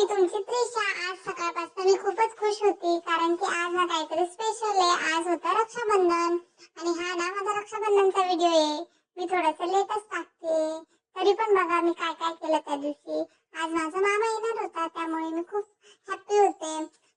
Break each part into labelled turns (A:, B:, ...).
A: मी तुमची त्रिशा आज सकाळपासून मी खूपच खुश होती कारण की आज ना काहीतरी स्पेशल आहे. आज होतं रक्षाबंधन आणि हा ना माझा रक्षाबंधनचा व्हिडिओ आहे. मी थोडस लेटच टाकते. तरी पण बघा मी काय काय केलं त्या दिवशी. आज माझा मामा येणार होता त्यामुळे मी खूप हॅप्पी होते.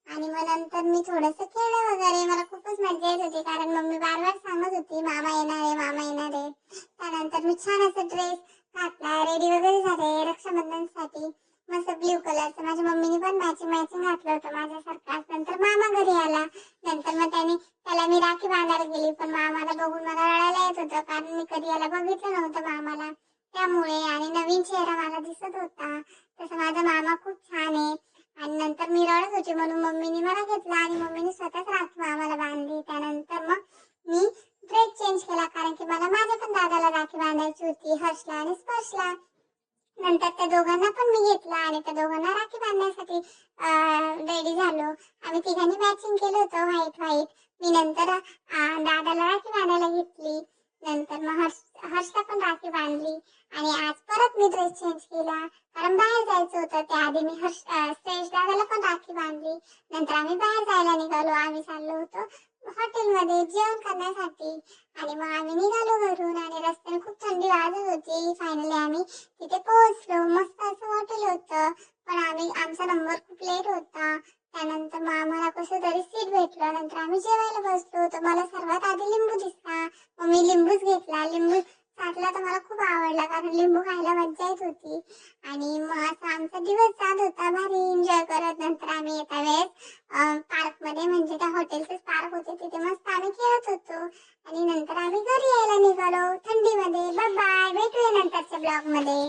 A: आणि मग नंतर मी थोडस खेळलं वगैरे मला खूपच मजा येत होती कारण मम्मी बार बार सांगत होती मामा येणार आहे मामा येणार आहे. त्यानंतर मी छान असं ड्रेस घातला रेडी वगैरे झाले रक्षाबंधनसाठी. मस्त ब्ल्यू कलरचं माझ्या मम्मीने पण मॅचिंग मॅचिंग घातलं होतं माझ्यासारखं. नंतर मामा घरी आला. नंतर मग त्याने त्याला मी राखी बांधायला गेली. पण मामाला बघून मला रडायला येत होतं. कारण मी कधी याला बघितलं नव्हतं मामाला. त्यामुळे आणि नवीन चेहरा मला दिसत होता. तसं माझा मामा खूप छान आहे. आणि नंतर मी रडत होती. म्हणून मम्मीने मला घेतला आणि मम्मीने स्वतःच राखी मामाला बांधली. त्यानंतर मग मी ड्रेस चेंज केला. कारण की मला माझ्या पण दादाला राखी बांधायची होती. हर्षला आणि स्पर्शला. नंतर त्या दोघांना पण मी घेतलं आणि त्या दोघांना राखी बांधण्यासाठी रेडी झालो. आम्ही तिघांनी मॅचिंग केलं होतं व्हाईट व्हाईट मी नंतर दादाला राखी बांधायला घेतली नंतर मग हर्ष हर्षला पण होती आणि आज परत मी ड्रेस चेंज केला. कारण बाहेर जायचं होतं. त्याआधी मी हर्ष श्रेष दादाला पण राखी बांधली. नंतर आम्ही बाहेर जायला निघालो. आम्ही चाललो होतो हॉटेलमध्ये जेवण करण्यासाठी. आणि मग आम्ही निघालो घरून आणि रस्त्याने खूप थंडी वाजत होती. फायनली आम्ही तिथे पोहोचलो. मस्त असं हॉटेल होतं. पण आम्ही आमचा नंबर खूप लेट होता. त्यानंतर मग आम्हाला कसं तरी सीट भेटलं. नंतर आम्ही जेवायला बसलो तर मला सर्वात आधी लिंबू दिसतो आवडला कारण लिंबू खायला मज्जा येत होती. आणि मग असा आमचा दिवस जात होता. भारी एन्जॉय करत नंतर आम्ही येत्या वेळेस पार्कमध्ये म्हणजे त्या हॉटेलचे पार्क होते तिथे मस्त आम्ही खेळत होतो. आणि नंतर आम्ही घरी यायला निघालो थंडीमध्ये. बाय भेटूया नंतरच्या ब्लॉगमध्ये.